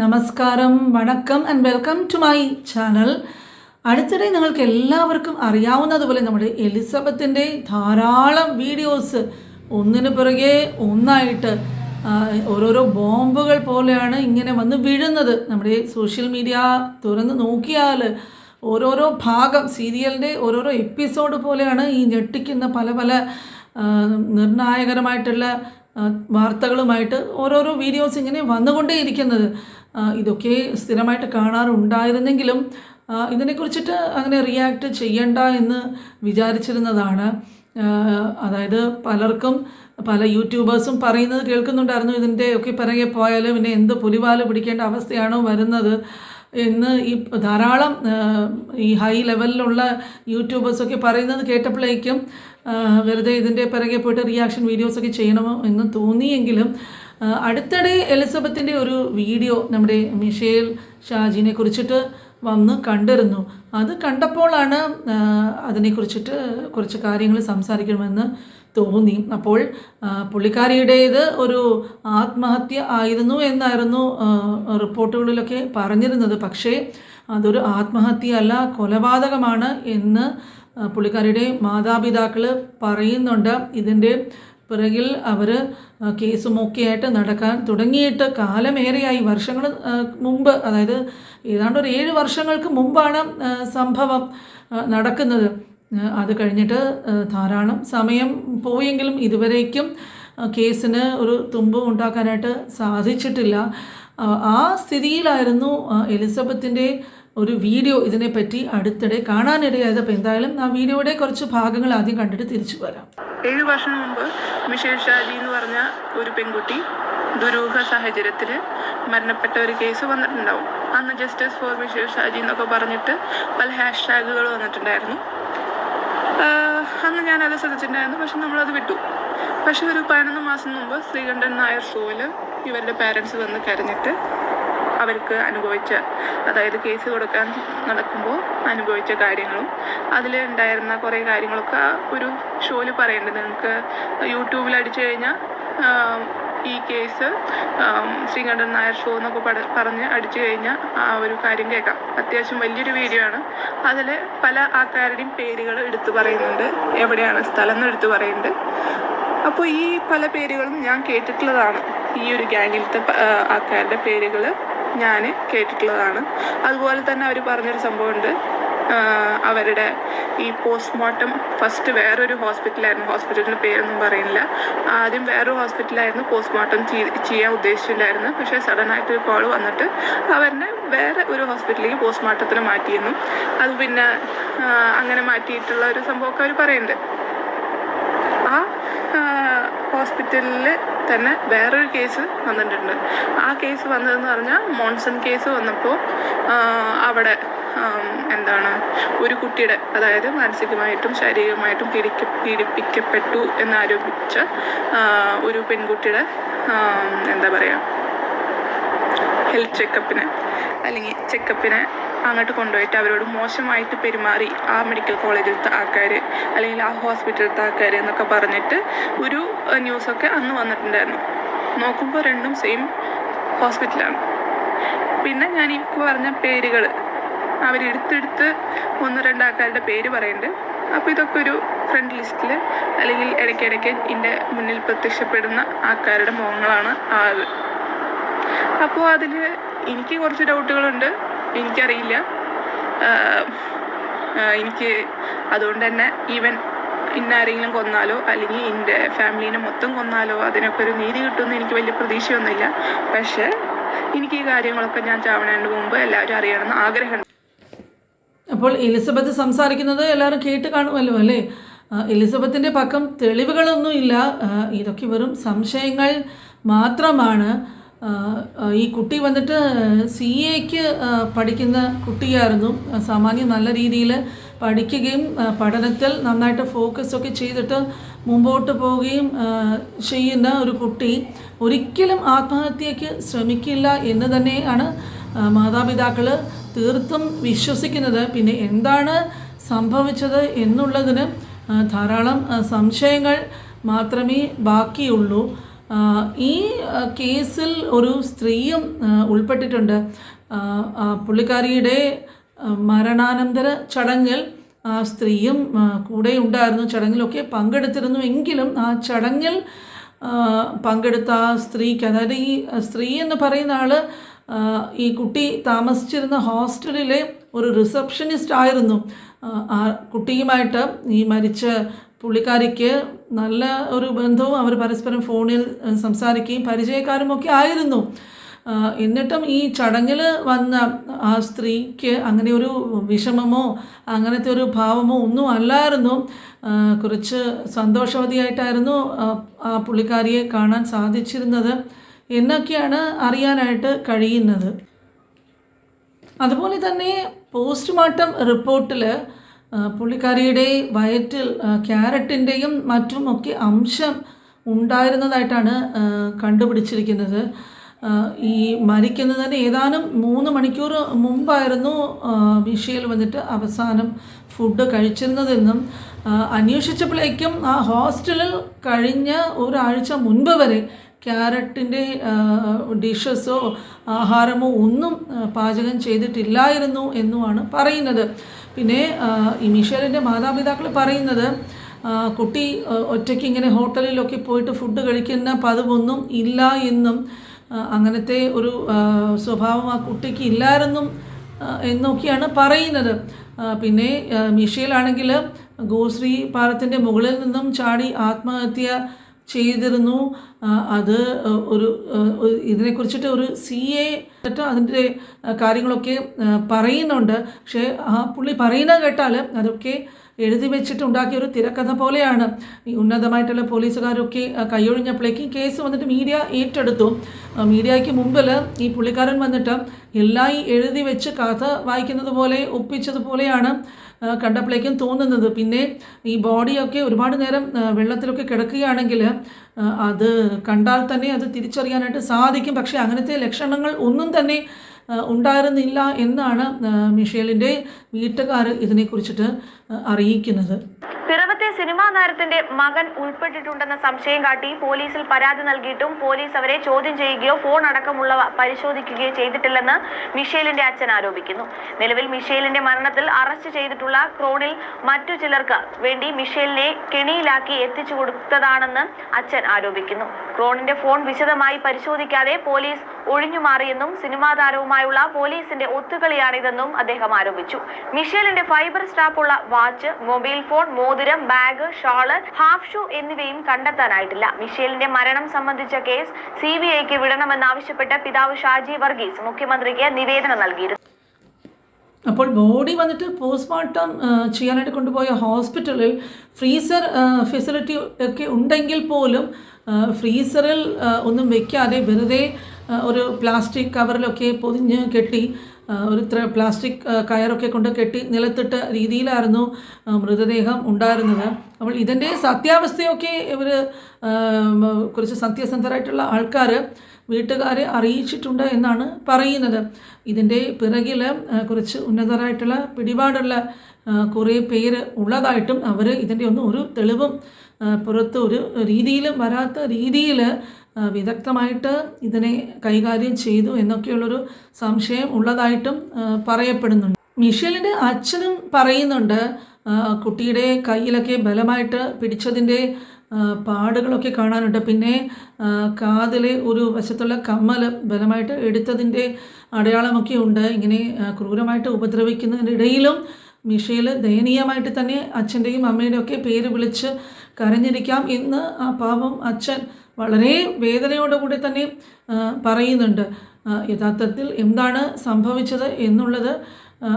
നമസ്കാരം വണക്കം and welcome to my channel അടുത്തിടെ നിങ്ങൾക്ക് എല്ലാവർക്കും അറിയാവുന്നതുപോലെ നമ്മുടെ എലിസബത്തിന്റെ ധാരാളം വീഡിയോസ് ഒന്നിനു പുറകെ ഒന്നായിട്ട് ഓരോരോ ബോംബുകൾ പോലെയാണ് ഇങ്ങനെ വന്ന് വീഴുന്നത്. നമ്മുടെ സോഷ്യൽ മീഡിയ തുറന്ന് നോക്കിയാൽ ഓരോരോ ഭാഗം സീരിയലിന്റെ ഓരോരോ എപ്പിസോഡ് പോലെയാണ് ഈ ഞെട്ടിക്കുന്ന പല പല നിർണായകരമായിട്ടുള്ള വാർത്തകളുമായിട്ട് ഓരോരോ വീഡിയോസ് ഇങ്ങനെ വന്നുകൊണ്ടേയിരിക്കുന്നത്. ഇതൊക്കെ സ്ഥിരമായിട്ട് കാണാറുണ്ടായിരുന്നെങ്കിലും ഇതിനെക്കുറിച്ചിട്ട് അങ്ങനെ റിയാക്ട് ചെയ്യണ്ട എന്ന് വിചാരിച്ചിരുന്നതാണ്. അതായത് പലർക്കും പല യൂട്യൂബേഴ്സും പറയുന്നത് കേൾക്കുന്നുണ്ടായിരുന്നു ഇതിന്റെ ഒക്കെ പിറകെ പോയാൽ പിന്നെ എന്ത് പുലിവാൽ പിടിക്കേണ്ട അവസ്ഥയാണോ വരുന്നത് എന്ന് ഈ ധാരാളം ഈ ഹൈ ലെവലിലുള്ള യൂട്യൂബേഴ്സൊക്കെ പറയുന്നത് കേട്ടപ്പോഴേക്കും വെറുതെ ഇതിന്റെ പിറകെ പോയിട്ട് റിയാക്ഷൻ വീഡിയോസൊക്കെ ചെയ്യണമോ എന്ന് തോന്നിയെങ്കിലും അടുത്തിടെ എലിസബത്തിന്റെ ഒരു വീഡിയോ നമ്മുടെ മിഷേൽ ഷാജിനെ കുറിച്ചിട്ട് വന്ന് കണ്ടിരുന്നു. അത് കണ്ടപ്പോഴാണ് അതിനെക്കുറിച്ചിട്ട് കുറച്ച് കാര്യങ്ങൾ സംസാരിക്കണമെന്ന് തോന്നി. അപ്പോൾ പുള്ളിക്കാരിയുടേത് ഒരു ആത്മഹത്യ ആയിരുന്നു എന്നായിരുന്നു റിപ്പോർട്ടുകളിലൊക്കെ പറഞ്ഞിരുന്നത്. പക്ഷേ അതൊരു ആത്മഹത്യ അല്ല കൊലപാതകമാണ് എന്ന് പുള്ളിക്കാരിയുടെ മാതാപിതാക്കൾ പറയുന്നുണ്ട്. ഇതിന്റെ പിറകിൽ അവർ കേസുമൊക്കെ ആയിട്ട് നടക്കാൻ തുടങ്ങിയിട്ട് കാലമേറെയായി. വർഷങ്ങൾ മുമ്പ് അതായത് ഏതാണ്ട് ഒരു ഏഴ് വർഷങ്ങൾക്ക് മുമ്പാണ് സംഭവം നടക്കുന്നത്. അത് കഴിഞ്ഞിട്ട് ധാരാളം സമയം പോയെങ്കിലും ഇതുവരേക്കും കേസിന് ഒരു തുമ്പ് ഉണ്ടാക്കാനായിട്ട് സാധിച്ചിട്ടില്ല. ആ സ്ഥിതിയിലായിരുന്നു എലിസബത്തിന്റെ ഒരു വീഡിയോ ഇതിനെപ്പറ്റി അടുത്തിടെ കാണാനിടയായത് അപ്പോൾ എന്തായാലും ആ വീഡിയോയുടെ കുറച്ച് ഭാഗങ്ങൾ ആദ്യം കണ്ടിട്ട് തിരിച്ചു വരാം. ഏഴ് വർഷം മുമ്പ് മിഷേൽ ഷാജി എന്ന് പറഞ്ഞ ഒരു പെൺകുട്ടി ദുരൂഹ സാഹചര്യത്തിൽ മരണപ്പെട്ട ഒരു കേസ് വന്നിട്ടുണ്ടാവും. അന്ന് ജസ്റ്റിസ് ഫോർ മിഷേൽ ഷാജി എന്നൊക്കെ പറഞ്ഞിട്ട് പല ഹാഷ് ടാഗുകൾ വന്നിട്ടുണ്ടായിരുന്നു അന്ന് ഞാനത് ശ്രദ്ധിച്ചിട്ടുണ്ടായിരുന്നു പക്ഷെ നമ്മളത് വിട്ടു. പക്ഷെ ഒരു പതിനൊന്ന് മാസം മുമ്പ് ശ്രീകണ്ഠൻ നായർ ഷോയിൽ ഇവരുടെ പാരൻസ് വന്ന് കരഞ്ഞിട്ട് അവർക്ക് അനുഭവിച്ച അതായത് കേസ് കൊടുക്കാൻ നടക്കുമ്പോൾ അനുഭവിച്ച കാര്യങ്ങളും അതിൽ ഉണ്ടായിരുന്ന കുറേ കാര്യങ്ങളൊക്കെ ഒരു ഷോയിൽ പറയുന്നുണ്ട് നിങ്ങൾക്ക് യൂട്യൂബിൽ അടിച്ചു കഴിഞ്ഞാൽ ഈ കേസ് ശ്രീകണ്ഠൻ നായർ ഷോ എന്നൊക്കെ പട- പറഞ്ഞ് അടിച്ചു കഴിഞ്ഞാൽ ആ ഒരു കാര്യം കേൾക്കാം. അത്യാവശ്യം വലിയൊരു വീഡിയോ ആണ്. അതിൽ പല ആൾക്കാരുടെയും പേരുകൾ എടുത്തു പറയുന്നുണ്ട്. എവിടെയാണ് സ്ഥലം എന്ന് എടുത്തു പറയുന്നുണ്ട്. അപ്പോൾ ഈ പല പേരുകളും ഞാൻ കേട്ടിട്ടുള്ളതാണ്. ഈ ഒരു ഗ്യാങ്ങിലത്തെ ആൾക്കാരുടെ പേരുകൾ. ഞാൻ കേട്ടിട്ടുള്ളതാണ്. അതുപോലെ തന്നെ അവർ പറഞ്ഞൊരു സംഭവമുണ്ട്. അവരുടെ ഈ പോസ്റ്റ്മോർട്ടം ഫസ്റ്റ് വേറൊരു ഹോസ്പിറ്റലായിരുന്നു ഹോസ്പിറ്റലിന്റെ പേരൊന്നും പറയുന്നില്ല. ആദ്യം വേറൊരു ഹോസ്പിറ്റലായിരുന്നു പോസ്റ്റ്മോർട്ടം ചെയ്യാൻ ഉദ്ദേശിച്ചില്ലായിരുന്നു. പക്ഷേ ഒരു കോൾ വന്നിട്ട് അവരെ വേറെ ഒരു ഹോസ്പിറ്റലിലേക്ക് പോസ്റ്റ്മോർട്ടത്തിന് മാറ്റിയിരുന്നു. അത് പിന്നെ അങ്ങനെ മാറ്റിയിട്ടുള്ള ഒരു സംഭവമൊക്കെ അവർ പറയുന്നുണ്ട്. ആ ഹോസ്പിറ്റലിൽ തന്നെ വേറൊരു കേസ് വന്നിട്ടുണ്ട്. ആ കേസ് വന്നതെന്ന് പറഞ്ഞാൽ മോൺസൺ കേസ് വന്നപ്പോൾ അവിടെ എന്താണ് ഒരു കുട്ടിയുടെ അതായത് മാനസികമായിട്ടും ശാരീരികമായിട്ടും പീഡിക്ക പീഡിപ്പിക്കപ്പെട്ടു എന്നാരോപിച്ച ഒരു പെൺകുട്ടിയുടെ എന്താ പറയുക ഹെൽത്ത് ചെക്കപ്പിന് അല്ലെങ്കിൽ ചെക്കപ്പിന് അങ്ങോട്ട് കൊണ്ടുപോയിട്ട് അവരോട് മോശമായിട്ട് പെരുമാറി ആ മെഡിക്കൽ കോളേജിലത്തെ ആൾക്കാർ അല്ലെങ്കിൽ ആ ഹോസ്പിറ്റലിലത്തെ ആൾക്കാർ എന്നൊക്കെ പറഞ്ഞിട്ട് ഒരു ന്യൂസൊക്കെ അന്ന് വന്നിട്ടുണ്ടായിരുന്നു. നോക്കുമ്പോൾ രണ്ടും സെയിം ഹോസ്പിറ്റലാണ് പിന്നെ ഞാൻ ഈ പറഞ്ഞ പേരുകൾ അവരെടുത്തെടുത്ത് ഒന്ന് രണ്ട് ആൾക്കാരുടെ പേര് പറയുന്നുണ്ട്. അപ്പോൾ ഇതൊക്കെ ഒരു ഫ്രണ്ട് ലിസ്റ്റിൽ അല്ലെങ്കിൽ ഇടയ്ക്കിടയ്ക്ക് എന്റെ മുന്നിൽ പ്രത്യക്ഷപ്പെടുന്ന ആൾക്കാരുടെ മുഖങ്ങളാണ് ആ അപ്പോൾ അതിൽ എനിക്ക് കുറച്ച് ഡൗട്ടുകളുണ്ട് എനിക്കറിയില്ല. എനിക്ക് അതുകൊണ്ട് തന്നെ ഈവൻ ഇന്നാരെങ്കിലും കൊന്നാലോ അല്ലെങ്കിൽ എന്റെ ഫാമിലീനെ മൊത്തം കൊന്നാലോ അതിനൊക്കെ ഒരു നീതി കിട്ടുമെന്ന് എനിക്ക് വലിയ പ്രതീക്ഷയൊന്നുമില്ല. പക്ഷേ എനിക്ക് ഈ കാര്യങ്ങളൊക്കെ ഞാൻ ചാവണേന്റെ മുമ്പ് എല്ലാവരും അറിയണമെന്ന് ആഗ്രഹമുണ്ട് അപ്പോൾ എലിസബത്ത് സംസാരിക്കുന്നത് എല്ലാവരും കേട്ട് കാണുമല്ലോ അല്ലേ? എലിസബത്തിന്റെ പക്കം തെളിവുകളൊന്നുമില്ല. ഇതൊക്കെ വെറും സംശയങ്ങൾ മാത്രമാണ്. ഈ കുട്ടി വന്നിട്ട് സി എക്ക് പഠിക്കുന്ന കുട്ടിയായിരുന്നു. സാമാന്യം നല്ല രീതിയിൽ പഠിക്കുകയും പഠനത്തിൽ നന്നായിട്ട് ഫോക്കസ് ഒക്കെ ചെയ്തിട്ട് മുമ്പോട്ട് പോവുകയും ചെയ്യുന്ന ഒരു കുട്ടി ഒരിക്കലും ആത്മഹത്യക്ക് ശ്രമിക്കില്ല എന്ന് തന്നെയാണ് മാതാപിതാക്കൾ തീർത്തും വിശ്വസിക്കുന്നത്. പിന്നെ എന്താണ് സംഭവിച്ചത് എന്നുള്ളതിന് ധാരാളം സംശയങ്ങൾ മാത്രമേ ബാക്കിയുള്ളൂ. ഈ കേസിൽ ഒരു സ്ത്രീയും ഉൾപ്പെട്ടിട്ടുണ്ട്. പുള്ളിക്കാരിയുടെ മരണാനന്തര ചടങ്ങിൽ ആ സ്ത്രീയും കൂടെ ഉണ്ടായിരുന്നു ചടങ്ങിലൊക്കെ പങ്കെടുത്തിരുന്നു എങ്കിലും ആ ചടങ്ങിൽ പങ്കെടുത്ത ആ സ്ത്രീക്ക് അതായത് ഈ സ്ത്രീ എന്ന് പറയുന്ന ആൾ ഈ കുട്ടി താമസിച്ചിരുന്ന ഹോസ്റ്റലിലെ ഒരു റിസപ്ഷനിസ്റ്റ് ആയിരുന്നു ആ കുട്ടിയുമായിട്ട് ഈ മരിച്ച പുള്ളിക്കാരിക്ക് നല്ല ഒരു ബന്ധവും അവർ പരസ്പരം ഫോണിൽ സംസാരിക്കുകയും പരിചയക്കാരും ഒക്കെ ആയിരുന്നു എന്നിട്ടും ഈ ചടങ്ങിൽ വന്ന ആ സ്ത്രീക്ക് അങ്ങനെ ഒരു വിഷമമോ അങ്ങനത്തെ ഒരു ഭാവമോ ഒന്നും അല്ലായിരുന്നു. കുറച്ച് സന്തോഷവതിയായിട്ടായിരുന്നു ആ പുള്ളിക്കാരിയെ കാണാൻ സാധിച്ചിരുന്നത് എന്നൊക്കെയാണ് അറിയാനായിട്ട് കഴിയുന്നത്. അതുപോലെ തന്നെ പോസ്റ്റ്മോർട്ടം റിപ്പോർട്ടിൽ പുള്ളിക്കാരിയുടെ വയറ്റിൽ ക്യാരറ്റിന്റെയും മറ്റുമൊക്കെ അംശം ഉണ്ടായിരുന്നതായിട്ടാണ് കണ്ടുപിടിച്ചിരിക്കുന്നത്. ഈ മരിക്കുന്നതിന് ഏതാനും മൂന്ന് മണിക്കൂർ മുമ്പായിരുന്നു വിഷയിൽ വന്നിട്ട് അവസാനം ഫുഡ് കഴിച്ചിരുന്നതെന്നും അന്വേഷിച്ചപ്പോഴേക്കും ആ ഹോസ്റ്റലിൽ കഴിഞ്ഞ ഒരാഴ്ച മുൻപ് വരെ ക്യാരറ്റിന്റെ ഡിഷസോ ആഹാരമോ ഒന്നും പാചകം ചെയ്തിട്ടില്ലായിരുന്നു എന്നുമാണ് പറയുന്നത്. പിന്നെ ഈ മിഷേലിന്റെ മാതാപിതാക്കൾ പറയുന്നത് കുട്ടി ഒറ്റയ്ക്ക് ഇങ്ങനെ ഹോട്ടലിലൊക്കെ പോയിട്ട് ഫുഡ് കഴിക്കുന്ന പതിവൊന്നും ഇല്ല എന്നും അങ്ങനത്തെ ഒരു സ്വഭാവം ആ കുട്ടിക്ക് ഇല്ലായിരുന്നും എന്നൊക്കെയാണ് പറയുന്നത്. പിന്നെ മിഷേലാണെങ്കിൽ ഗോശ്രീ പാറത്തിന്റെ മുകളിൽ നിന്നും ചാടി ആത്മഹത്യ ചെയ്തിരുന്നു. അത് ഒരു ഒരു ഇതിനെക്കുറിച്ചിട്ട് ഒരു സി എ അതിന്റെ കാര്യങ്ങളൊക്കെ പറയുന്നുണ്ട്. പക്ഷേ ആ പുള്ളി പറയുന്നത് കേട്ടാൽ അതൊക്കെ എഴുതി വെച്ചിട്ട് ഉണ്ടാക്കിയ ഒരു തിരക്കഥ പോലെയാണ്. ഈ ഉന്നതമായിട്ടുള്ള പോലീസുകാരൊക്കെ കൈയൊഴിഞ്ഞപ്പോഴേക്കും കേസ് വന്നിട്ട് മീഡിയ ഏറ്റെടുത്തു. മീഡിയയ്ക്ക് മുമ്പിൽ ഈ പുള്ളിക്കാരൻ വന്നിട്ട് എല്ലാം ഈ എഴുതി വെച്ച് കഥ വായിക്കുന്നത് പോലെ ഒപ്പിച്ചതുപോലെയാണ് കണ്ടപ്പോഴേക്കും തോന്നുന്നത്. പിന്നെ ഈ ബോഡിയൊക്കെ ഒരുപാട് നേരം വെള്ളത്തിലൊക്കെ കിടക്കുകയാണെങ്കിൽ അത് കണ്ടാൽ തന്നെ അത് തിരിച്ചറിയാനായിട്ട് സാധിക്കും. പക്ഷേ അങ്ങനത്തെ ലക്ഷണങ്ങൾ ഒന്നും തന്നെ ഉണ്ടായിരുന്നില്ല എന്നാണ് മിഷേലിന്റെ വീട്ടുകാർ ഇതിനെക്കുറിച്ചിട്ട് അറിയിക്കുന്നത്. പിറവത്തെ സിനിമാ താരത്തിന്റെ മകൻ ഉൾപ്പെട്ടിട്ടുണ്ടെന്ന സംശയം കാട്ടി പോലീസിൽ പരാതി നൽകിയിട്ടും പോലീസ് അവരെ ചോദ്യം ചെയ്യുകയോ ഫോൺ അടക്കമുള്ളവ പരിശോധിക്കുകയോ ചെയ്തിട്ടില്ലെന്ന് മിഷേലിന്റെ അച്ഛൻ ആരോപിക്കുന്നു. നിലവിൽ മിഷേലിന്റെ മരണത്തിൽ അറസ്റ്റ് ചെയ്തിട്ടുള്ള ക്രോണിൽ മറ്റു ചിലർക്ക് വേണ്ടി മിഷേലിനെ കെണിയിലാക്കി എത്തിച്ചു കൊടുത്തതാണെന്ന് അച്ഛൻ ആരോപിക്കുന്നു. ക്രോണിന്റെ ഫോൺ വിശദമായി പരിശോധിക്കാതെ പോലീസ് ഒഴിഞ്ഞുമാറിയെന്നും സിനിമാ താരവുമായുള്ള പോലീസിന്റെ ഒത്തുകളിയാണിതെന്നും അദ്ദേഹം ആരോപിച്ചു. മിഷേലിന്റെ ഫൈബർ സ്റ്റാപ്പുള്ള വാച്ച് മൊബൈൽ ഫോൺ മോതിരം ബാഗ് ഷോൾ ഹാഫ് ഷൂ എന്നിവയും കണ്ടെത്താനായിട്ടില്ല. മിഷേലിന്റെ മരണം സംബന്ധിച്ച കേസ് സി ബി ഐക്ക് വിടണമെന്നാവശ്യപ്പെട്ട് പിതാവ് ഷാജി വർഗീസ് മുഖ്യമന്ത്രിക്ക് നിവേദനം നൽകിയിരുന്നു. അപ്പോൾ ബോഡി വന്നിട്ട് പോസ്റ്റ്മോർട്ടം ചെയ്യാനായിട്ട് കൊണ്ടുപോയ ഹോസ്പിറ്റലിൽ ഫ്രീസർ ഫെസിലിറ്റി ഒക്കെ ഉണ്ടെങ്കിൽ പോലും ഫ്രീസറിൽ ഒന്നും വെക്കാതെ വെറുതെ ഒരു പ്ലാസ്റ്റിക് കവറിലൊക്കെ പൊതിഞ്ഞ് കെട്ടി ഒരു പ്ലാസ്റ്റിക് കയറൊക്കെ കൊണ്ട് കെട്ടി നിലത്തിട്ട രീതിയിലായിരുന്നു മൃതദേഹം ഉണ്ടായിരുന്നത്. അപ്പോൾ ഇതിന്റെ സത്യാവസ്ഥയൊക്കെ ഇവർ കുറച്ച് സത്യസന്ധരായിട്ടുള്ള ആൾക്കാർ വീട്ടുകാരെ അറിയിച്ചിട്ടുണ്ട് എന്നാണ് പറയുന്നത്. ഇതിന്റെ പിറകിൽ കുറച്ച് ഉന്നതരായിട്ടുള്ള പിടിപാടുള്ള കുറേ പേര് ഉള്ളതായിട്ടും അവർ ഇതിന്റെ ഒന്നും ഒരു തെളിവും പുറത്ത് ഒരു രീതിയിലും വരാത്ത രീതിയിൽ വിദഗ്ധമായിട്ട് ഇതിനെ കൈകാര്യം ചെയ്തു എന്നൊക്കെയുള്ളൊരു സംശയം ഉള്ളതായിട്ടും പറയപ്പെടുന്നുണ്ട്. മിഷേലിന്റെ അച്ഛനും പറയുന്നുണ്ട് കുട്ടിയുടെ കയ്യിലൊക്കെ ബലമായിട്ട് പിടിച്ചതിന്റെ പാടുകളൊക്കെ കാണാനുണ്ട്. പിന്നെ കാതിലെ ഒരു വശത്തുള്ള കമ്മൽ ബലമായിട്ട് എടുത്തതിന്റെ അടയാളമൊക്കെ ഉണ്ട്. ഇങ്ങനെ ക്രൂരമായിട്ട് ഉപദ്രവിക്കുന്നതിനിടയിലും മിഷേൽ ദയനീയമായിട്ട് തന്നെ അച്ഛന്റെയും അമ്മയുടെയും ഒക്കെ പേര് വിളിച്ച് കരഞ്ഞിരിക്കാം എന്ന് ആ പാവം അച്ഛൻ വളരെ വേദനയോടുകൂടി തന്നെ പറയുന്നുണ്ട്. യഥാർത്ഥത്തിൽ എന്താണ് സംഭവിച്ചത് എന്നുള്ളത്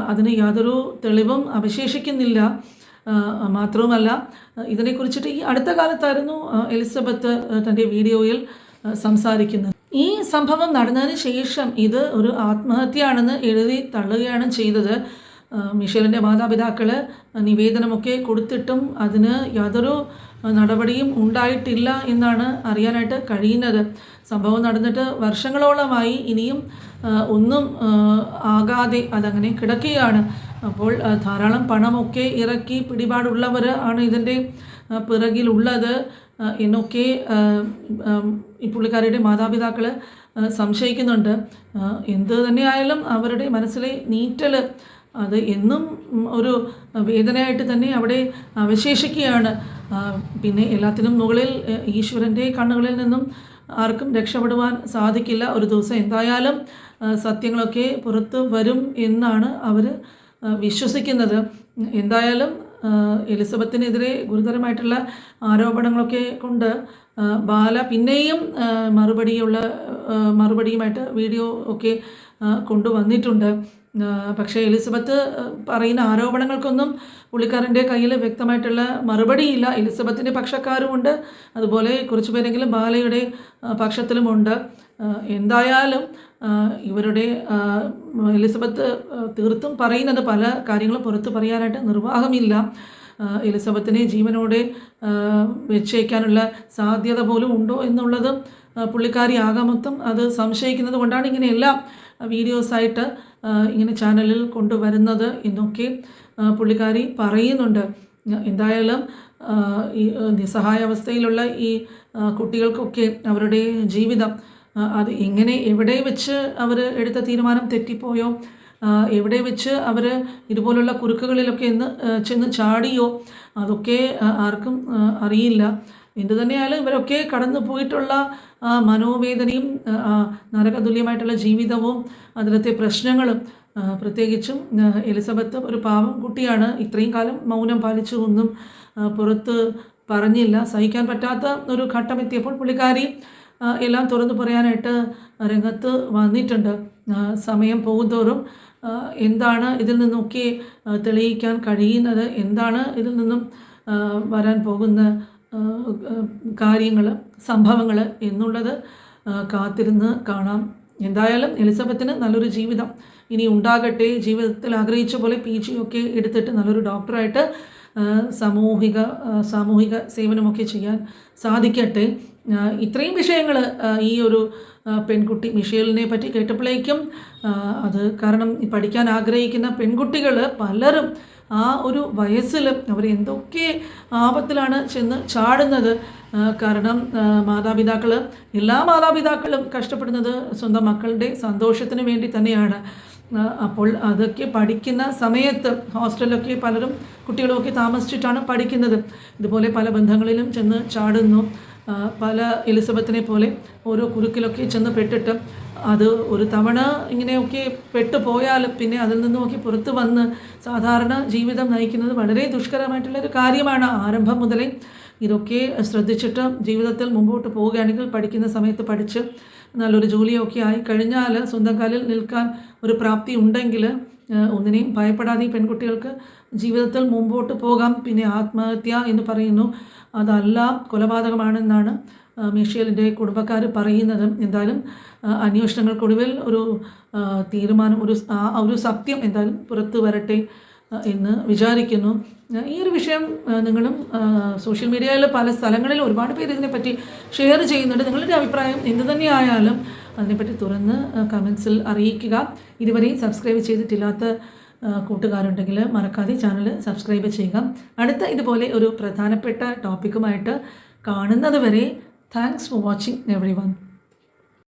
അതിന് യാതൊരു തെളിവും അവശേഷിക്കുന്നില്ല. മാത്രവുമല്ല ഇതിനെക്കുറിച്ചിട്ട് ഈ അടുത്ത കാലത്തായിരുന്നു എലിസബത്ത് തന്റെ വീഡിയോയിൽ സംസാരിക്കുന്നത്. ഈ സംഭവം നടന്നതിന് ശേഷം ഇത് ഒരു ആത്മഹത്യയാണെന്ന് എഴുതി തള്ളുകയാണ് ചെയ്തത്. മിഷേലിന്റെ മാതാപിതാക്കൾ നിവേദനമൊക്കെ കൊടുത്തിട്ടും അതിന് യാതൊരു നടപടിയും ഉണ്ടായിട്ടില്ല എന്നാണ് അറിയാനായിട്ട് കഴിയുന്നത്. സംഭവം നടന്നിട്ട് വർഷങ്ങളോളമായി ഇനിയും ഒന്നും ആകാതെ അതങ്ങനെ കിടക്കുകയാണ്. അപ്പോൾ ധാരാളം പണമൊക്കെ ഇറക്കി പിടിപാടുള്ളവർ ആണ് ഇതിന്റെ പിറകിലുള്ളത്. എന്നൊക്കെ ഈ പുള്ളിക്കാരിയുടെ മാതാപിതാക്കൾ സംശയിക്കുന്നുണ്ട്. എന്ത് തന്നെയായാലും അവരുടെ മനസ്സിലെ നീറ്റൽ അത് എന്നും ഒരു വേദനയായിട്ട് തന്നെ അവിടെ അവശേഷിക്കുകയാണ്. പിന്നെ എല്ലാത്തിനും മുകളിൽ ഈശ്വരന്റെ കണ്ണുകളിൽ നിന്നും ആർക്കും രക്ഷപ്പെടുവാൻ സാധിക്കില്ല ഒരു ദിവസം. എന്തായാലും സത്യങ്ങളൊക്കെ പുറത്ത് വരും എന്നാണ് അവർ വിശ്വസിക്കുന്നത്. എന്തായാലും എലിസബത്തിനെതിരെ ഗുരുതരമായിട്ടുള്ള ആരോപണങ്ങളൊക്കെ കൊണ്ട് ബാല പിന്നെയും മറുപടിയുള്ള മറുപടിയുമായിട്ട് വീഡിയോ ഒക്കെ കൊണ്ടുവന്നിട്ടുണ്ട്. പക്ഷേ എലിസബത്ത് പറയുന്ന ആരോപണങ്ങൾക്കൊന്നും പുള്ളിക്കാരന്റെ കയ്യിൽ വ്യക്തമായിട്ടുള്ള മറുപടിയില്ല. എലിസബത്തിന്റെ പക്ഷക്കാരുമുണ്ട്. അതുപോലെ കുറച്ച് പേരെങ്കിലും ബാലയുടെ പക്ഷത്തിലുമുണ്ട്. എന്തായാലും ഇവരുടെ എലിസബത്ത് തീർത്തും പറയുന്നത് പല കാര്യങ്ങളും പുറത്ത് പറയാനായിട്ട് നിർവാഹമില്ല. എലിസബത്തിനെ ജീവനോടെ വെച്ചേക്കാനുള്ള സാധ്യത പോലും ഉണ്ടോ എന്നുള്ളത് പുള്ളിക്കാരി ആകാമൊത്തം അത് സംശയിക്കുന്നത് കൊണ്ടാണ് ഇങ്ങനെയെല്ലാം വീഡിയോസായിട്ട് ഇങ്ങനെ ചാനലിൽ കൊണ്ടുവരുന്നത് എന്നൊക്കെ പുള്ളിക്കാരി പറയുന്നുണ്ട്. എന്തായാലും ഈ നിസ്സഹായാവസ്ഥയിലുള്ള ഈ കുട്ടികൾക്കൊക്കെ അവരുടെ ജീവിതം അത് എങ്ങനെ എവിടെ വെച്ച് അവർ എടുത്ത തീരുമാനം തെറ്റിപ്പോയോ എവിടെ വെച്ച് അവർ ഇതുപോലുള്ള കുറുക്കുകളിലൊക്കെ ഇന്ന് ചെന്ന് ചാടിയോ അതൊക്കെ ആർക്കും അറിയില്ല. എന്തു തന്നെയായാലും ഇവരൊക്കെ കടന്നു പോയിട്ടുള്ള മനോവേദനയും നരകതുല്യമായിട്ടുള്ള ജീവിതവും അതിലത്തെ പ്രശ്നങ്ങളും പ്രത്യേകിച്ചും എലിസബത്ത് ഒരു പാവം കുട്ടിയാണ്. ഇത്രയും കാലം മൗനം പാലിച്ചു ഒന്നും പുറത്ത് പറഞ്ഞില്ല. സഹിക്കാൻ പറ്റാത്ത ഒരു ഘട്ടം എത്തിയപ്പോൾ പുള്ളിക്കാരി എല്ലാം തുറന്നു പറയാനായിട്ട് രംഗത്ത് വന്നിട്ടുണ്ട്. സമയം പോകുന്തോറും എന്താണ് ഇതിൽ നിന്നൊക്കെ തെളിയിക്കാൻ കഴിയുന്നത്? എന്താണ് ഇതിൽ നിന്നും വരാൻ പോകുന്ന കാര്യങ്ങൾ സംഭവങ്ങൾ എന്നുള്ളത് കാത്തിരുന്ന് കാണാം. എന്തായാലും എലിസബത്തിന് നല്ലൊരു ജീവിതം ഇനി ഉണ്ടാകട്ടെ. ജീവിതത്തിൽ ആഗ്രഹിച്ച പോലെ പി ജി ഒക്കെ എടുത്തിട്ട് നല്ലൊരു ഡോക്ടറായിട്ട് സാമൂഹിക സാമൂഹിക സേവനമൊക്കെ ചെയ്യാൻ സാധിക്കട്ടെ. ഇത്രയും വിഷയങ്ങൾ ഈ ഒരു പെൺകുട്ടി മിഷേലിനെ പറ്റി കേട്ടപ്പോഴേക്കും അത് കാരണം പഠിക്കാൻ ആഗ്രഹിക്കുന്ന പെൺകുട്ടികൾ പലരും ആ ഒരു വയസ്സിൽ അവർ എന്തൊക്കെ ആപത്തിലാണ് ചെന്ന് ചാടുന്നത്. കാരണം മാതാപിതാക്കൾ എല്ലാ മാതാപിതാക്കളും കഷ്ടപ്പെടുന്നത് സ്വന്തം മക്കളുടെ സന്തോഷത്തിന് വേണ്ടി തന്നെയാണ്. അപ്പോൾ അതൊക്കെ പഠിക്കുന്ന സമയത്ത് ഹോസ്റ്റലിലൊക്കെ പലരും കുട്ടികളുമൊക്കെ താമസിച്ചിട്ടാണ് പഠിക്കുന്നത്. ഇതുപോലെ പല ബന്ധങ്ങളിലും ചെന്ന് ചാടുന്നു. പല എലിസബത്തിനെ പോലെ ഓരോ കുരുക്കിലൊക്കെ ചെന്ന് പെട്ടിട്ട് അത് ഒരു തവണ ഇങ്ങനെയൊക്കെ പെട്ടു പോയാൽ പിന്നെ അതിൽ നിന്നുമൊക്കെ പുറത്തു വന്ന് സാധാരണ ജീവിതം നയിക്കുന്നത് വളരെ ദുഷ്കരമായിട്ടുള്ളൊരു കാര്യമാണ് ആരംഭം മുതലേ. ഇതൊക്കെ ശ്രദ്ധിച്ചിട്ട് ജീവിതത്തിൽ മുമ്പോട്ട് പോവുകയാണെങ്കിൽ പഠിക്കുന്ന സമയത്ത് പഠിച്ച് നല്ലൊരു ജോലിയൊക്കെ ആയി കഴിഞ്ഞാൽ സ്വന്തം കാലിൽ നിൽക്കാൻ ഒരു പ്രാപ്തി ഉണ്ടെങ്കിൽ ഒന്നിനെയും ഭയപ്പെടാതെ ഈ പെൺകുട്ടികൾക്ക് ജീവിതത്തിൽ മുമ്പോട്ട് പോകാം. പിന്നെ ആത്മഹത്യ എന്ന് പറയുന്നു അതല്ല കൊലപാതകമാണെന്നാണ് മീഷേലിന്റെ കുടുംബക്കാർ പറയുന്നത് എന്തായാലും അന്വേഷണങ്ങൾക്കൊടുവിൽ ഒരു തീരുമാനം ഒരു ഒരു സത്യം എന്തായാലും പുറത്തു വരട്ടെ എന്ന് വിചാരിക്കുന്നു. ഈ ഒരു വിഷയം നിങ്ങളും സോഷ്യൽ മീഡിയയിൽ പല സ്ഥലങ്ങളിൽ ഒരുപാട് പേര് ഇതിനെപ്പറ്റി ഷെയർ ചെയ്യുന്നുണ്ട്. നിങ്ങളുടെ അഭിപ്രായം എന്തു തന്നെയായാലും അതിനെപ്പറ്റി തുറന്ന് കമൻസിൽ അറിയിക്കുക. ഇതുവരെയും സബ്സ്ക്രൈബ് ചെയ്തിട്ടില്ലാത്ത കൂട്ടുകാരുണ്ടെങ്കിൽ മറക്കാതെ ചാനൽ സബ്സ്ക്രൈബ് ചെയ്യുക. അടുത്ത ഇതുപോലെ ഒരു പ്രധാനപ്പെട്ട ടോപ്പിക്കുമായിട്ട് കാണുന്നത് വരെ Thanks for watching everyone.